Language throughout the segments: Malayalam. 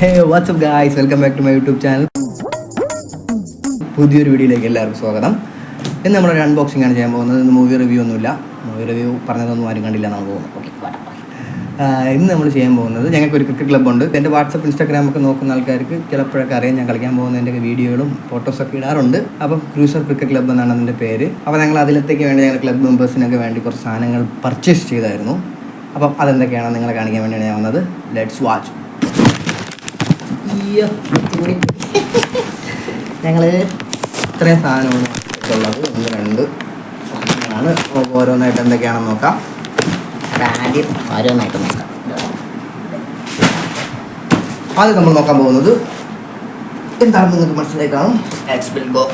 Hey what's up guys welcome back to my YouTube channel പുതിയൊരു വീഡിയോയിലേക്ക് എല്ലാവർക്കും സ്വാഗതം. ഇന്ന് നമ്മളൊരു അൺബോക്സിംഗ് ആണ് ചെയ്യാൻ പോകുന്നത്. ഇന്ന് മൂവി റിവ്യൂ ഒന്നുമില്ല. മൂവി റിവ്യൂ പറഞ്ഞതൊന്നും ആരും കണ്ടില്ല എന്നാണ് പോകുന്നത് ഓക്കെ ഇന്ന് നമ്മൾ ചെയ്യാൻ പോകുന്നത് ഞങ്ങൾക്ക് ഒരു ക്രിക്കറ്റ് ക്ലബ്ബുണ്ട് എന്റെ വാട്സപ്പ് ഇൻസ്റ്റാഗ്രാം ഒക്കെ നോക്കുന്ന ആൾക്കാർക്ക് ചിലപ്പോഴൊക്കെ അറിയാം ഞാൻ കളിക്കാൻ പോകുന്നതിന്റെ വീഡിയോകളും ഫോട്ടോസൊക്കെ ഇടാറുണ്ട്. അപ്പം ക്രൂസർ ക്രിക്കറ്റ് ക്ലബ്ബ് എന്നാണ് അതിന്റെ പേര്. അപ്പോൾ ഞങ്ങൾ അതിലത്തേക്ക് വേണ്ടി ഞങ്ങൾ ക്ലബ്ബ് മെമ്പേഴ്സിനൊക്കെ വേണ്ടി കുറച്ച് സാധനങ്ങൾ പർച്ചേസ് ചെയ്തായിരുന്നു. അപ്പം അതെന്തൊക്കെയാണ് നിങ്ങളെ കാണിക്കാൻ വേണ്ടിയാണ് ഞാൻ വന്നത്. ലെറ്റ്സ് വാച്ച് ഞങ്ങൾ ഇത്രയും സാധനമാണ് ഉള്ളത് ഒന്ന് രണ്ട് സാധനങ്ങളാണ്. ഓരോന്നായിട്ട് എന്തൊക്കെയാണെന്ന് നോക്കാം. ആദ്യം ഓരോന്നായിട്ട് നോക്കാം. ആദ്യം നമ്മൾ നോക്കാൻ പോകുന്നത് എന്താണെന്ന് നിങ്ങൾക്ക് മനസ്സിലായി കാണും? എക്സ് ബിൽഗോ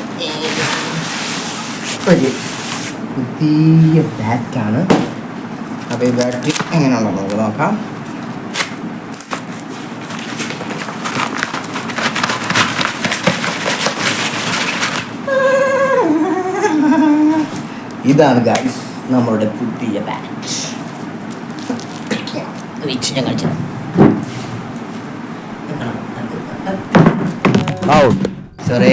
ഒരു പുതിയ ബാറ്റാണ് അപ്പോൾ ഈ ബാറ്ററി എങ്ങനെയുണ്ടെന്ന് നമുക്ക് നോക്കാം. ഇതാണ് ഗൈസ് നമ്മളുടെ പുതിയ ബാറ്റ് ഞാൻ കാണിച്ചു ഔട്ട് സോറി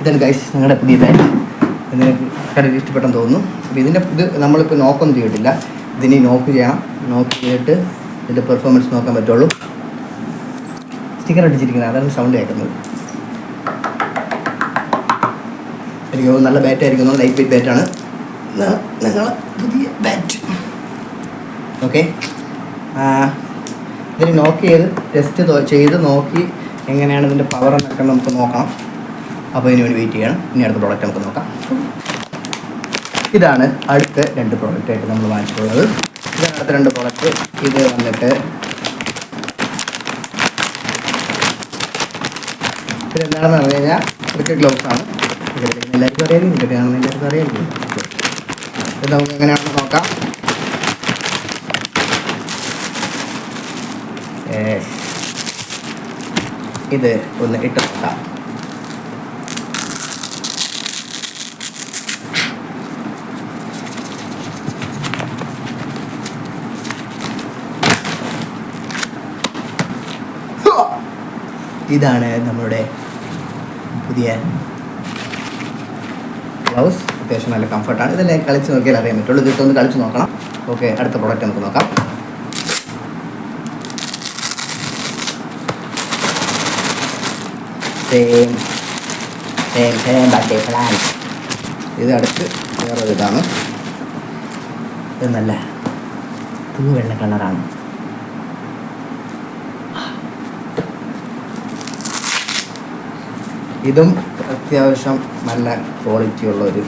ഇതാണ് ഗൈസ് ഞങ്ങളുടെ പുതിയ ബാറ്റ് ഇതിനെ ഇഷ്ടപ്പെട്ടെന്ന് തോന്നുന്നു. അപ്പോൾ ഇതിന്റെ ഇത് നമ്മളിപ്പോൾ നോക്കൊന്നും ചെയ്തിട്ടില്ല. ഇതിനെ നോക്ക് ചെയ്യണം. നോക്ക് ചെയ്തിട്ട് ഇതിന്റെ പെർഫോമൻസ് നോക്കാൻ പറ്റുള്ളൂ. സ്റ്റിക്കർ അടിച്ചിരിക്കുന്നത്. അതാണ് സൗണ്ട് കേൾക്കുന്നത്. എനിക്ക് തോന്നുന്നു നല്ല ബാറ്റ് നല്ല ലൈറ്റ് വെയിറ്റ് ബാറ്റാണ് നിങ്ങളെ പുതിയ ബാറ്റ് ഓക്കെ ഇതിന് നോക്ക് ചെയ്ത് ടെസ്റ്റ് ചെയ്ത് നോക്കി എങ്ങനെയാണ് ഇതിന്റെ പവർ എന്നൊക്കെ നമുക്ക് നോക്കണം. അപ്പോൾ ഇതിന് വേണ്ടി വെയിറ്റ് ചെയ്യണം. ഇനി അടുത്ത പ്രോഡക്റ്റ് നമുക്ക് നോക്കാം. ഇതാണ് അടുത്ത രണ്ട് പ്രോഡക്റ്റായിട്ട് നമ്മൾ വാങ്ങിച്ചിട്ടുള്ളത്. ഇതാണ് അടുത്ത രണ്ട് പ്രോഡക്റ്റ് ഇത് വന്നിട്ട് ഇതെന്താണെന്ന് പറഞ്ഞു കഴിഞ്ഞാൽ ക്രിക്കറ്റ് ഗ്ലൗസ് എല്ലാവർക്കും അറിയാം കാണുന്ന എല്ലാവർക്കും അറിയാം ഇത് നമുക്ക് എങ്ങനെയാണെന്ന് നോക്കാം. ഇത് ഒന്ന് ഇട്ട് നോക്കാം ഇതാണ് നമ്മുടെ പുതിയ ഗ്ലൗസ് അത്യാവശ്യം നല്ല കംഫർട്ടാണ് ഇതെല്ലാം കളിച്ച് നോക്കിയാൽ അറിയാൻ പറ്റുള്ളൂ. ഒന്ന് കളിച്ച് നോക്കണം. ഓക്കെ അടുത്ത പ്രോഡക്റ്റ് നമുക്ക് നോക്കാം. Same same same birthday plan ഇത് അടുത്ത് വേറൊരു ഇതാണ്. ഇത് നല്ല തൂവെള്ള കളറാണ് ഇതും അത്യാവശ്യം നല്ല ക്വാളിറ്റി ഉള്ള ഒരു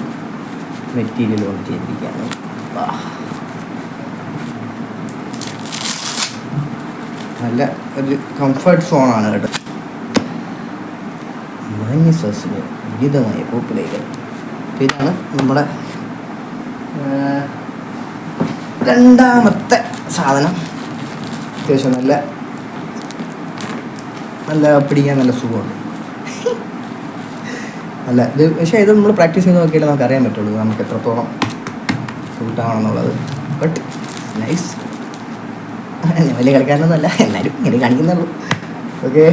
മെറ്റീരിയൽ കൊണ്ട് ചെയ്തിരിക്കുകയാണ്. നല്ല ഒരു കംഫർട്ട് സോണാണ് കേട്ടോ. മാന്യ സോസിന് ഉചിതമായ പൂപ്പിലേക്ക് ഇതാണ് നമ്മുടെ രണ്ടാമത്തെ സാധനം. അത്യാവശ്യം നല്ല നല്ല പിടിക്കാൻ നല്ല സുഖമുണ്ട്. അല്ല ഇത് പക്ഷേ ഇത് നമ്മൾ പ്രാക്ടീസ് ചെയ്ത് നോക്കിയാലേ നമുക്ക് അറിയാൻ പറ്റുള്ളൂ നമുക്ക് എത്രത്തോളം സൂട്ടാണെന്നുള്ളത് ബട്ട് നൈസ് വലിയ കളിക്കാരനൊന്നുമല്ല എല്ലാവരും ഇങ്ങനെ കാണിക്കുന്നുള്ളൂ. ഓക്കെ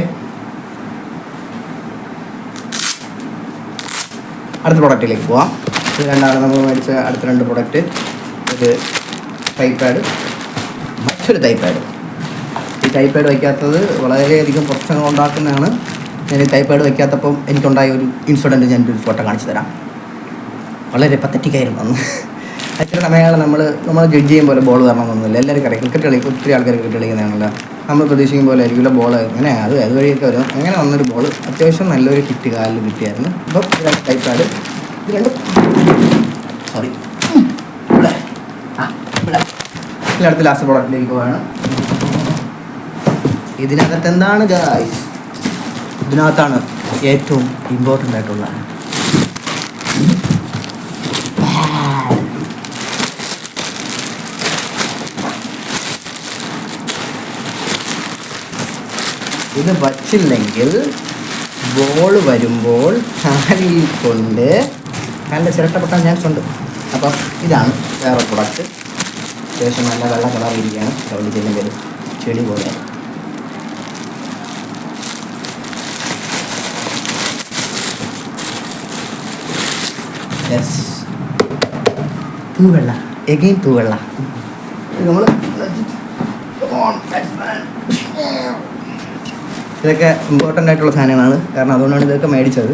അടുത്ത പ്രൊഡക്റ്റിലേക്ക് പോവാം. ഇത് രണ്ടാണ് നമ്മൾ മേടിച്ച അടുത്ത രണ്ട് പ്രൊഡക്റ്റ് ഇത് ടൈപ്പാഡ് മറ്റൊരു ടൈപ്പാഡ് ഈ ടൈപ്പാഡ് വയ്ക്കാത്തത് വളരെയധികം പ്രശ്നങ്ങൾ ഉണ്ടാക്കുന്നതാണ് ഞാൻ ടൈപ്പാഡ് വയ്ക്കാത്തപ്പം എനിക്കുണ്ടായ ഒരു ഇൻസിഡന്റ് ഞാൻ ഒരു ഫോട്ടോ കാണിച്ചു തരാം. വളരെ പത്തറ്റിക്കായിരുന്നു അന്ന്. ചില സമയങ്ങളിൽ നമ്മൾ നമ്മൾ ജഡ്ജ് ചെയ്യും പോലെ ബോൾ വരണമെന്നൊന്നുമില്ല എല്ലാവരും അറിയാം ക്രിക്കറ്റ് കളി ഒത്തിരി ആൾക്കാർ ക്രിക്കറ്റ് കളിക്കുന്നതാണല്ലോ നമ്മൾ പ്രതീക്ഷിക്കും പോലെ ആയിരിക്കില്ല ബോൾ അങ്ങനെ അത് അതുവഴിയൊക്കെ വരും അങ്ങനെ വന്നൊരു ബോൾ അത്യാവശ്യം നല്ലൊരു കിറ്റ് കാലിൽ കിട്ടിയായിരുന്നു. അപ്പോൾ ടൈപ്പാഡ് ഇത് രണ്ടും സോറി അടുത്ത ലാസ്റ്റ് പ്രോഡക്റ്റിലേക്ക് പോവാണ്. ഇതിനകത്ത് എന്താണ് ഗായ്സ് ഇതിനകത്താണ് ഏറ്റവും ഇമ്പോർട്ടന്റ് ആയിട്ടുള്ള. ഇത് വച്ചില്ലെങ്കിൽ ബോൾ വരുമ്പോൾ കാലിൽ കൊണ്ട് നല്ല ചിരട്ടപ്പെട്ടാൻ ചാൻസ് ഉണ്ട്. അപ്പം ഇതാണ് വേറെ പ്രൊഡക്റ്റ് അത്യാവശ്യം നല്ല വെള്ള കളർ ഇരിക്കുകയാണ്. കവളി ചെല്ലുമ്പോൾ ചെളി പോലെ തൂവെള്ള എഗെയിൻ തൂവെള്ള നമ്മൾ ഇതൊക്കെ ഇമ്പോർട്ടന്റ് ആയിട്ടുള്ള സാധനങ്ങളാണ്. കാരണം അതുകൊണ്ടാണ് ഇതൊക്കെ മേടിച്ചത്.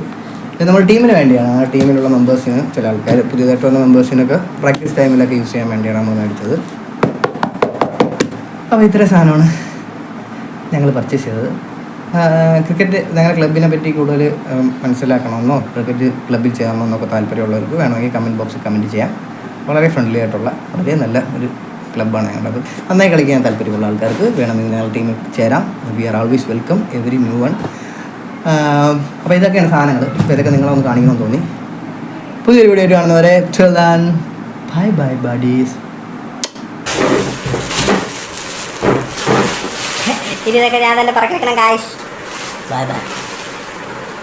ഇത് നമ്മുടെ ടീമിന് വേണ്ടിയാണ്. ആ ടീമിലുള്ള മെമ്പേഴ്സിന് ചില ആൾക്കാർ പുതിയതായിട്ട് വന്ന മെമ്പേഴ്സിനൊക്കെ പ്രാക്ടീസ് ടൈമിലൊക്കെ യൂസ് ചെയ്യാൻ വേണ്ടിയാണ് നമ്മൾ മേടിച്ചത്. അപ്പോൾ ഇത്ര സാധനമാണ് ഞങ്ങൾ പർച്ചേസ് ചെയ്തത്. ക്രിക്കറ്റ് ഞങ്ങളുടെ ക്ലബിനെ പറ്റി കൂടുതൽ മനസ്സിലാക്കണമെന്നോ ക്രിക്കറ്റ് ക്ലബ്ബിൽ ചേരണമെന്നൊക്കെ താല്പര്യമുള്ളവർക്ക് വേണമെങ്കിൽ കമന്റ് ബോക്സിൽ കമന്റ് ചെയ്യാം. വളരെ ഫ്രണ്ട്ലി ആയിട്ടുള്ള വളരെ നല്ല ഒരു ക്ലബ്ബാണ് ഞങ്ങളത്. നന്നായി കളിക്കാൻ താല്പര്യമുള്ള ആൾക്കാർക്ക് വേണമെങ്കിൽ ഞങ്ങൾ ടീമിൽ ചേരാം. We are always welcome every new one അപ്പോൾ ഇതൊക്കെയാണ് സാധനങ്ങൾ ഇപ്പോൾ ഇതൊക്കെ നിങ്ങളൊന്ന് കാണിക്കണമെന്ന് തോന്നി. പുതിയൊരു വീഡിയോ കാണുന്നവരെ ബൈ ബൈ ബഡീസ് ഇനി ഇതൊക്കെ ഞാൻ തന്നെ പറക്കണം കാശ് ബൈ ബൈ